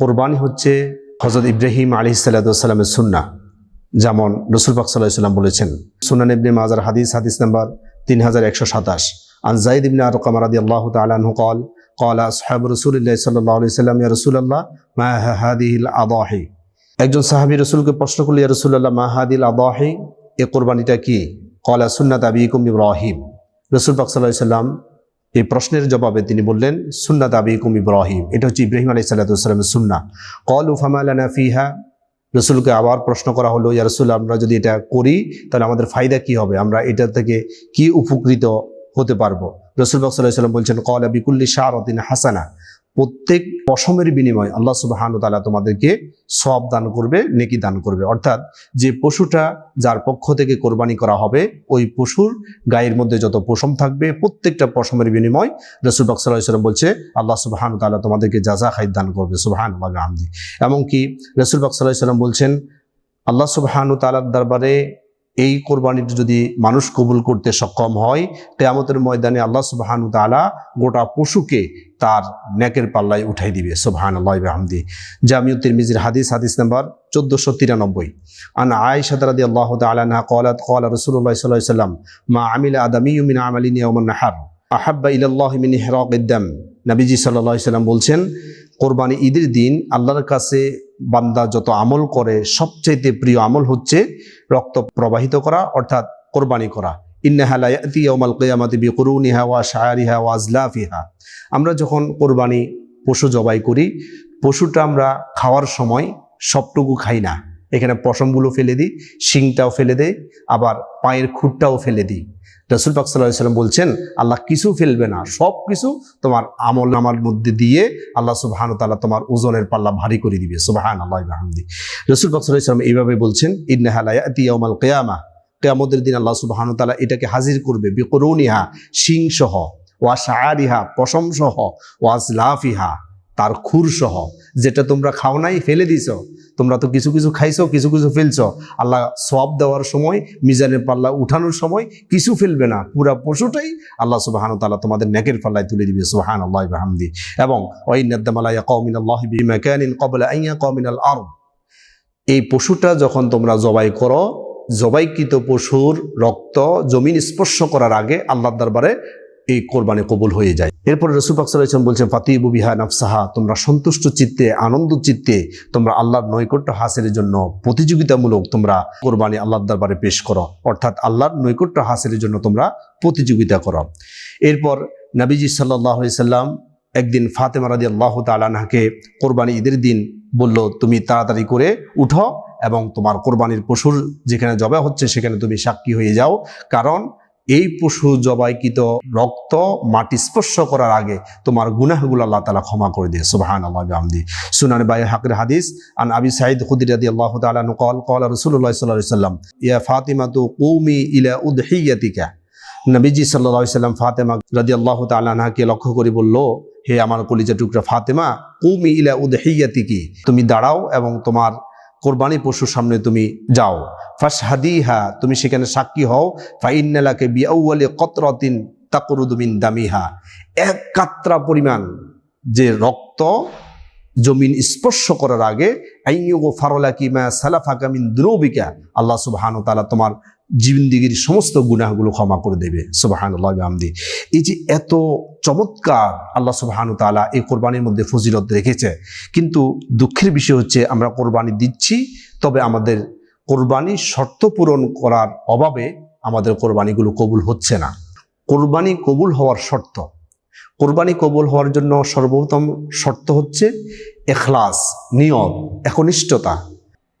কোরবানি হচ্ছে হজরত ইব্রাহিম আলি সাল্লাহসাল্লামের সুন্না যেমন রসুল পাক সাল্লাহ সাল্লাম বলেছেন, সুনান ইবনে মাজার হাদিস হাদিস নাম্বার তিন হাজার একশো সাতাশ। আনজাইদ ইবনে আর কামারাদি আল্লাহ তালু কল কলা সাহেব রসুল্লাহ সাল্লাহ সাল্লাম ইয়া রসুল্লাহ মা একজন সাহাবি রসুলকে প্রশ্ন করল, ইয়া রসুল্লাহ মা হাদিল আদাহি এ কোরবানিটা কি? কলা সুন্নাত আবিকুম ইব্রাহিম। রসুল পাক সাল্লাহ সাল্লাম এই প্রশ্নের জবাবে তিনি বললেন, সুন্নাত আবিকুম ইব্রাহিম। এটা হচ্ছে ইব্রাহিম আলাই সাল্লাহামের সুন্না। কল উফামালানা ফিহা। রসুলকে আবার প্রশ্ন করা হলো, ইয়া রসুল, আমরা যদি এটা করি, তাহলে আমাদের ফায়দা কি হবে? আমরা এটা থেকে কি উপকৃত হতে পারব? রসুল বাক সাল্লাহ সাল্লাম বলছেন, কল আবিকুল্লি শাহরতিন হাসানা। প্রত্যেক পশমের বিনিময়ে আল্লাহ সুবাহান তালা তোমাদেরকে সব দান করবে, নেকি দান করবে। অর্থাৎ যে পশুটা যার পক্ষ থেকে কোরবানি করা হবে, ওই পশুর গায়ের মধ্যে যত পশম থাকবে, প্রত্যেকটা পশমের বিনিময় রসুল বাক সাল্লাহ বলছে, আল্লাহ সুবাহান তালা তোমাদেরকে যা যা খাই দান করবে সুবাহান আমদি এমনকি রসুল বাক সাল্লাহ সাল্লাম বলছেন, আল্লাহ সুবাহানু তালার দরবারে এই কোরবানিটি যদি মানুষ কবুল করতে সক্ষম হয়, কেয়ামতের ময়দানে আল্লাহ সুবাহানু তালা গোটা পশুকে তার নেকের পাল্লায় উঠাই দিবে। সুবাহান আল্লাহ হামদি জামিউ তিরমিজির হাদিস হাদিস নাম্বার চোদ্দোশো তিরানব্বই। আন আয়েশা রাদি আল্লাহ তালাহা কলাত কলা রসুল্লাহ সাল্লাহ সাল্লাম মা আমিল আদামি মিন আমালিন ইয়াউমান নাহার, আহাব্বা ইলাল্লাহ মিন ইহরাক ইদ্দাম নবীজি সাল্লাহ সাল্লাম বলছেন কোরবানি ঈদের দিন আল্লাহর কাছে বান্দা যত আমল করে, সবচাইতে প্রিয় আমল হচ্ছে রক্ত প্রবাহিত করা, অর্থাৎ কোরবানি করা। আমরা যখন কোরবানি পশু জবাই করি, পশুটা আমরা খাওয়ার সময় সবটুকু খাই না। এখানে পশমগুলো ফেলে দিই, শিংটাও ফেলে দেয় আবার পায়ের খুঁটটাও ফেলে দিই। রসুল পাক সাল্লাম বলছেন, আল্লাহ কিছু ফেলবে না, সব কিছু তোমার আমল নামার মধ্যে দিয়ে আল্লাহ সুবাহান তাল্লাহ তোমার ওজনের পাল্লা ভারী করে দিবে। সুবাহান আল্লাহ রসুল পাক সাল্লাম এইভাবে বলছেন ইন্নাহালায়াতিয়ামাল কেয়ামা। কেয়ামতের দিন আল্লাহ সুবাহান তাল্লাহ এটাকে হাজির করবে, বিকরুনিহা শিং সহ ওয়া শাহারিহা পশম সহ ওয়াজ লাফিহা তার খুর সহ, যেটা তোমরা খাও নাই, ফেলে দিছ। তোমরা তো কিছু কিছু খাইছো, কিছু কিছু ফেলছো। আল্লাহ সব দেওয়ার সময়, মিজানের পাল্লা উঠানোর সময় কিছু ফেলবে না। পুরা পশুটাই আল্লাহ সুবাহান তাল্লাহ তোমাদের নেকের পাল্লায় তুলে দিবে সুবাহান আল্লাহ হামদি এবং ওই কমিন আল্লাহ বিমাকানিন কবলা আইয়া কমিনাল আর এই পশুটা যখন তোমরা জবাই করো, জবাইকৃত পশুর রক্ত জমিন স্পর্শ করার আগে আল্লাহর দরবারে এই কোরবানি কবুল হয়ে যায়। এরপর রসুল পাকসালাম বলছেন, ফাতিবু বিহা নফসাহা, তোমরা সন্তুষ্ট চিত্তে, আনন্দ চিত্তে, তোমরা আল্লাহর নৈকট্য হাসিলের জন্য প্রতিযোগিতামূলক তোমরা কোরবানি আল্লাহর দরবারে পেশ করো। অর্থাৎ আল্লাহর নৈকট্য হাসিলের জন্য তোমরা প্রতিযোগিতা করো। এরপর নবীজি সাল্লাহ সাল্লাম একদিন ফাতেমা রাদি আল্লাহ তালানহাকে কোরবানি ঈদের দিন বলল, তুমি তাড়াতাড়ি করে উঠো এবং তোমার কোরবানির পশুর যেখানে জবা হচ্ছে, সেখানে তুমি সাক্ষী হয়ে যাও। কারণ এই পশু জবাইকৃত রক্ত মাটি স্পর্শ করার আগে তোমার গুনাহগুলো আল্লাহ তালা ক্ষমা করে দিয়ে। সুবাহান আল্লাহ আমদি সুনান বাই হাকের হাদিস, আন আবি সাইদ খুদির আদি আল্লাহ তালা কল কল রসুল্লাহ সাল্লাহ সাল্লাম, ইয়া ফাতিমা তু কৌমি ইলা উদহিয়াতিকা। নবীজি সাল্লাহ সাল্লাম ফাতেমা রাদি আল্লাহ তালাহাকে লক্ষ্য করে বলল, হে আমার কলিজা টুকরা ফাতেমা, কৌমি ইলা উদহিয়াতিকি, তুমি দাঁড়াও এবং তোমার কোরবানি পশুর সামনে তুমি যাও। ফাসহাদিহা তুমি সেখানে সাক্ষী হও। ফাইন্নালাকে বিয়াউয়ালে কতরতিন তাকরুদমিন দামিহা। এক কাত্রা পরিমাণ যে রক্ত জমিন স্পর্শ করার আগে আল্লাহ সুবাহানু তালা তোমার জীবনদিগির সমস্ত গুনাহগুলো ক্ষমা করে দেবে। সুবাহান আমদি এই যে এত চমৎকার আল্লাহ সুবাহানু তালা এই কোরবানির মধ্যে ফজিলত রেখেছে, কিন্তু দুঃখের বিষয় হচ্ছে আমরা কোরবানি দিচ্ছি, তবে আমাদের কোরবানি শর্ত পূরণ করার অভাবে আমাদের কোরবানিগুলো কবুল হচ্ছে না। কোরবানি কবুল হওয়ার শর্ত। কোরবানি কবুল হওয়ার জন্য সর্বপ্রথম শর্ত হচ্ছে এখলাস, নিয়ত, একনিষ্ঠতা।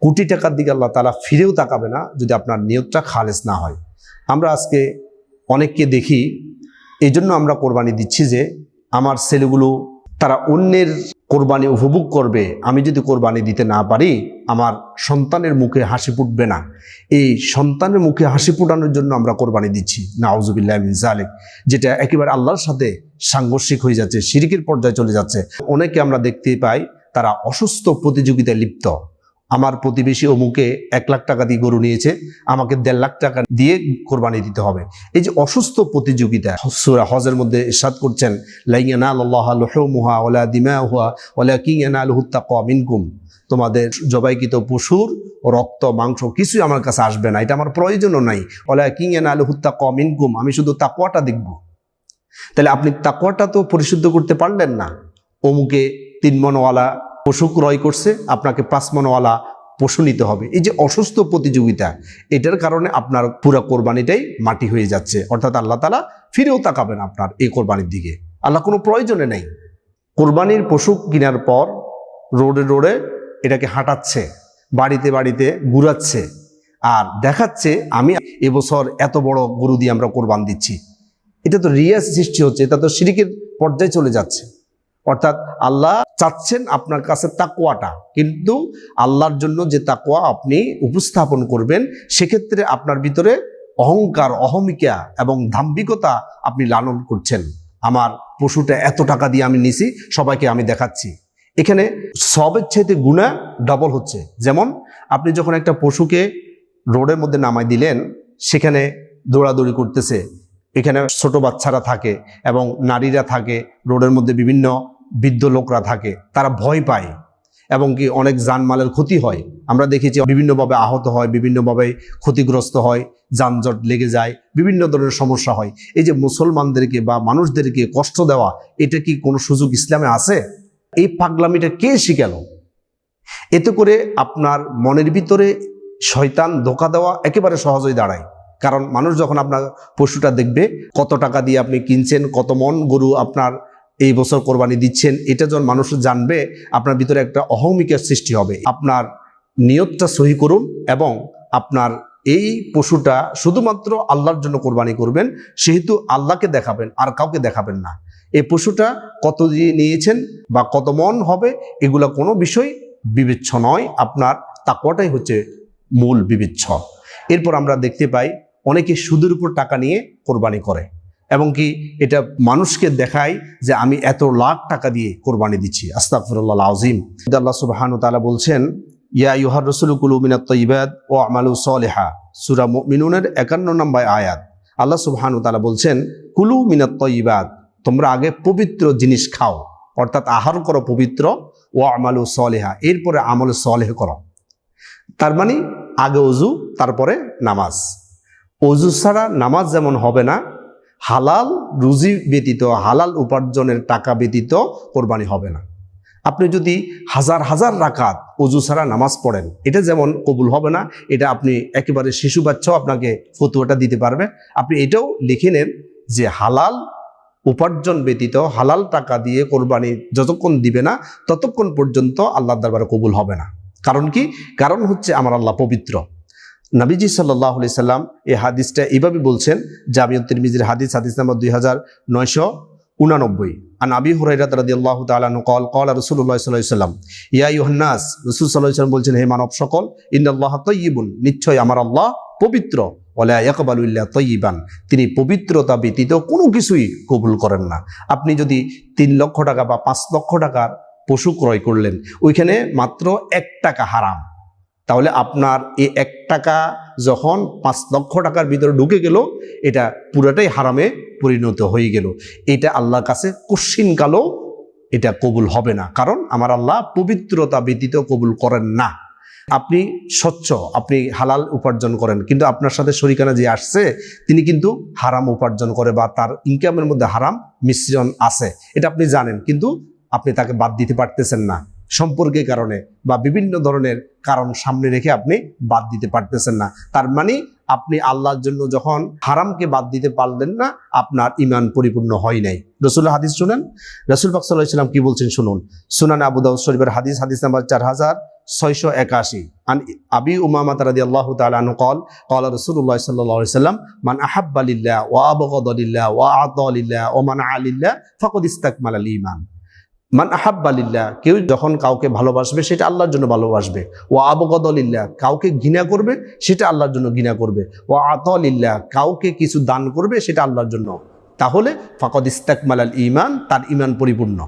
কোটি টাকার দিকে আল্লাহ তালা ফিরেও তাকাবে না যদি আপনার নিয়তটা খালেস না হয়। আমরা আজকে অনেককে দেখি এই জন্য আমরা কোরবানি দিচ্ছি যে আমার ছেলেগুলো তারা অন্যের কোরবানি উপভোগ করবে, আমি যদি কোরবানি দিতে না পারি, আমার সন্তানের মুখে হাসি ফুটবে না। এই সন্তানের মুখে হাসি ফুটানোর জন্য আমরা কোরবানি দিচ্ছি। নাউজুবিল্লাহ জালেক যেটা একেবারে আল্লাহর সাথে সাংঘর্ষিক হয়ে যাচ্ছে সিরিকের পর্যায়ে চলে যাচ্ছে। অনেকে আমরা দেখতে পাই, তারা অসুস্থ প্রতিযোগিতায় লিপ্ত। আমার প্রতিবেশী অমুকে এক লাখ টাকা দিয়ে গরু নিয়েছে, আমাকে দেড় লাখ টাকা দিয়ে কোরবানি দিতে হবে। এই যে অসুস্থ প্রতিযোগিতা, সুরা হজের মধ্যে ইরশাদ করছেন লাইয়ানা ওলা তোমাদের জবাইকৃত পশুর রক্ত, মাংস কিছুই আমার কাছে আসবে না, এটা আমার প্রয়োজনও নাই। ওলা কিয়ানা আলহুত্তা মিনকুম, আমি শুধু তাকুয়াটা দেখব। তাহলে আপনি তাকুয়াটা তো পরিশুদ্ধ করতে পারলেন না। অমুকে তিন মনওয়ালা পশু ক্রয় করছে, আপনাকে পাঁচ পশু নিতে হবে। এই যে অসুস্থ প্রতিযোগিতা, এটার কারণে আপনার পুরো কোরবানিটাই মাটি হয়ে যাচ্ছে। অর্থাৎ আল্লাহ তালা ফিরেও তাকাবেন আপনার এই কোরবানির দিকে। আল্লাহ কোনো প্রয়োজনে নেই। কোরবানির পশু কেনার পর রোডে রোডে এটাকে হাঁটাচ্ছে, বাড়িতে বাড়িতে ঘুরাচ্ছে। আর দেখাচ্ছে, আমি এবছর এত বড় গরু দিয়ে আমরা কোরবান দিচ্ছি। এটা তো রিয়াজ সৃষ্টি হচ্ছে, এটা তো সিরিকের পর্যায়ে চলে যাচ্ছে। অর্থাৎ আল্লাহ চাচ্ছেন আপনার কাছে তাকুয়াটা কিন্তু আল্লাহর জন্য যে তাকুয়া আপনি উপস্থাপন করবেন, সেক্ষেত্রে আপনার ভিতরে অহংকার, অহমিকা এবং ধাম্বিকতা আপনি লালন করছেন। আমার পশুটা এত টাকা দিয়ে আমি নিছি, সবাইকে আমি দেখাচ্ছি। এখানে সবের চাইতে গুণা ডবল হচ্ছে। যেমন আপনি যখন একটা পশুকে রোডের মধ্যে নামাই দিলেন, সেখানে দৌড়াদৌড়ি করতেছে। এখানে ছোট বাচ্চারা থাকে এবং নারীরা থাকে, রোডের মধ্যে বিভিন্ন বৃদ্ধ লোকরা থাকে, তারা ভয় পায় এবং কি অনেক জানমালের ক্ষতি হয়। আমরা দেখেছি বিভিন্নভাবে আহত হয়, বিভিন্নভাবে ক্ষতিগ্রস্ত হয়, যানজট লেগে যায়, বিভিন্ন ধরনের সমস্যা হয়। এই যে মুসলমানদেরকে বা মানুষদেরকে কষ্ট দেওয়া, এটা কি কোনো সুযোগ ইসলামে আছে? এই পাগলামিটা কে শিখালো? এতে করে আপনার মনের ভিতরে শয়তান ধোকা দেওয়া একেবারে সহজই দাঁড়ায়। কারণ মানুষ যখন আপনার পশুটা দেখবে, কত টাকা দিয়ে আপনি কিনছেন, কত মন গরু আপনার এই বছর কোরবানি দিচ্ছেন। এটা যখন মানুষ জানবে, আপনার ভিতরে একটা অহমিকার সৃষ্টি হবে। আপনার নিয়তটা সহি করুন এবং আপনার এই পশুটা শুধুমাত্র আল্লাহর জন্য কোরবানি করবেন, সেহেতু আল্লাহকে দেখাবেন, আর কাউকে দেখাবেন না। এই পশুটা কত দিয়ে নিয়েছেন বা কত মন হবে, এগুলো কোনো বিষয় বিবেচ্য নয়। আপনার তাকুয়াটাই হচ্ছে মূল বিবেচ্য। এরপর আমরা দেখতে পাই, অনেকে সুদের উপর টাকা নিয়ে কোরবানি করে। এবং কি এটা মানুষকে দেখায় যে আমি এত লাখ টাকা দিয়ে কোরবানি দিচ্ছি। আস্তাফরুল্লাহ আজিম আল্লাহ সুবাহানু তালা বলছেন, ইয়া ইউহার রসুল কুলুমিনাত তৈবাদ ও আমালু সলেহা। সুরা মিনুনের একান্ন নম্বর আয়াত। আল্লাহ সুবাহানু তালা বলছেন, কুলু মিনাত তৈবাদ তোমরা আগে পবিত্র জিনিস খাও, অর্থাৎ আহার করো পবিত্র ও আমালু সলেহা, এরপরে আমল সলেহ করো। তার মানে আগে অজু, তারপরে নামাজ। অজু ছাড়া নামাজ যেমন হবে না হালাল রুজি ব্যতীত, হালাল উপার্জনের টাকা ব্যতীত কোরবানি হবে না। আপনি যদি হাজার হাজার রাকাত অজু ছাড়া নামাজ পড়েন, এটা যেমন কবুল হবে না, এটা আপনি একেবারে শিশু বাচ্চাও আপনাকে ফতুয়াটা দিতে পারবে। আপনি এটাও লিখে নেন যে হালাল উপার্জন ব্যতীত, হালাল টাকা দিয়ে কোরবানি যতক্ষণ দিবে না, ততক্ষণ পর্যন্ত আল্লাহর দরবারে কবুল হবে না। কারণ কি? কারণ হচ্ছে আমার আল্লাহ পবিত্র। নবীজি সাল্লাহ আলি সাল্লাম এই হাদিসটা এইভাবে বলছেন জামিউত তিরমিজির হাদিস হাদিস নাম্বার দুই হাজার নয়শো উনানব্বই। আন আবি হুরাইরাত রাদিয়াল্লাহু তাআলা কল কল রাসূলুল্লাহ সাল্লাল্লাহু আলাইহি সাল্লাম, ইয়া ইউহান্নাস রাসূল আলাইহি সাল্লাম বলছেন, হে মানব সকল, ইন্নাল্লাহ তাইয়িবুন নিশ্চয় আমার আল্লাহ পবিত্র ওয়ালা ইয়াকবালু ইল্লা তাইয়িবান তিনি পবিত্রতা ব্যতীত কোনো কিছুই কবুল করেন না। আপনি যদি তিন লক্ষ টাকা বা পাঁচ লক্ষ টাকার পশু ক্রয় করলেন, ওইখানে মাত্র এক টাকা হারাম। তাহলে আপনার এই এক টাকা যখন পাঁচ লক্ষ টাকার ভিতরে ঢুকে গেল, এটা পুরাটাই হারামে পরিণত হয়ে গেল। এটা আল্লাহর কাছে কশিনকালও এটা কবুল হবে না। কারণ আমার আল্লাহ পবিত্রতা ব্যতীত কবুল করেন না। আপনি স্বচ্ছ, আপনি হালাল উপার্জন করেন, কিন্তু আপনার সাথে শরিকানা যে আসছে, তিনি কিন্তু হারাম উপার্জন করে বা তার ইনকামের মধ্যে হারাম মিশ্রণ আছে। এটা আপনি জানেন, কিন্তু আপনি তাকে বাদ দিতে পারতেছেন না। সম্পর্কের কারণে বা বিভিন্ন ধরনের কারণ সামনে রেখে আপনি বাদ দিতে পারতেছেন না। তার মানে আপনি আল্লাহর জন্য যখন হারামকে বাদ দিতে পারলেন না, আপনার ইমান পরিপূর্ণ হয় নাই। রসুল হাদিস শুনেন? রসুল ফাকসাল্লাম কি বলছেন শুনুন। সুনান আবু দাউদ শরীফের হাদিস হাদিস নাম্বার চার হাজার ছয়শো একাশি। আন আবি উমামা তারাদি আল্লাহ তালু কল কল রসুল্লাহ সাল্লাহ সাল্লাম, মান আহাব্বালিল্লাহ ওয়া আবগদলিল্লাহ ওয়া আতলিল্লাহ ও মান আলিল্লাহ ফকদ ইস্তাকমাল আল ইমান মান আহাব্বালিল্লাহ কেউ যখন কাউকে ভালোবাসবে, সেটা আল্লাহর জন্য ভালোবাসবে। ও আবগদলিল্লাহ কাউকে ঘৃণা করবে, সেটা আল্লাহর জন্য ঘৃণা করবে। ও আতলিল্লাহ কাউকে কিছু দান করবে, সেটা আল্লাহর জন্য। তাহলে ফাকদ ইস্তাকমাল আল ইমান তার ইমান পরিপূর্ণ।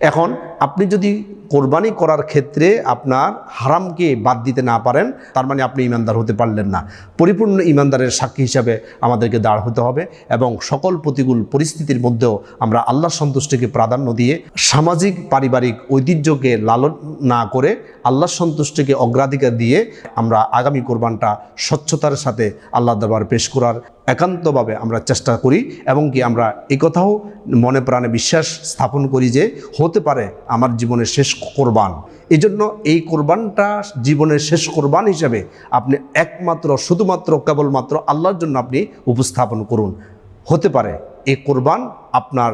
এখন আপনি যদি কোরবানি করার ক্ষেত্রে আপনার হারামকে বাদ দিতে না পারেন, তার মানে আপনি ইমানদার হতে পারলেন না। পরিপূর্ণ ইমানদারের সাক্ষী হিসাবে আমাদেরকে দাঁড় হতে হবে এবং সকল প্রতিকূল পরিস্থিতির মধ্যেও আমরা আল্লাহ সন্তুষ্টিকে প্রাধান্য দিয়ে সামাজিক, পারিবারিক ঐতিহ্যকে লালন না করে আল্লাহ সন্তুষ্টিকে অগ্রাধিকার দিয়ে আমরা আগামী কোরবানটা স্বচ্ছতার সাথে আল্লাহ দরবার পেশ করার একান্তভাবে আমরা চেষ্টা করি এবং কি আমরা এই কথাও মনে প্রাণে বিশ্বাস স্থাপন করি যে হতে পারে আমার জীবনের শেষ কোরবান। এই জন্য এই কোরবানটা জীবনের শেষ কোরবান হিসাবে আপনি একমাত্র, শুধুমাত্র, কেবলমাত্র আল্লাহর জন্য আপনি উপস্থাপন করুন। হতে পারে এই কোরবান আপনার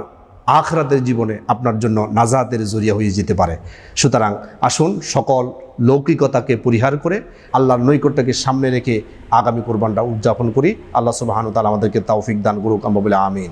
আখরাতের জীবনে আপনার জন্য নাজাতের জরিয়া হয়ে যেতে পারে। সুতরাং আসুন সকল লৌকিকতাকে পরিহার করে আল্লাহর নৈকট্যকে সামনে রেখে আগামী কোরবানটা উদযাপন করি। আল্লাহ সুবাহানুতাল আমাদেরকে তৌফিক দান করুক। আমরা বলে আমিন।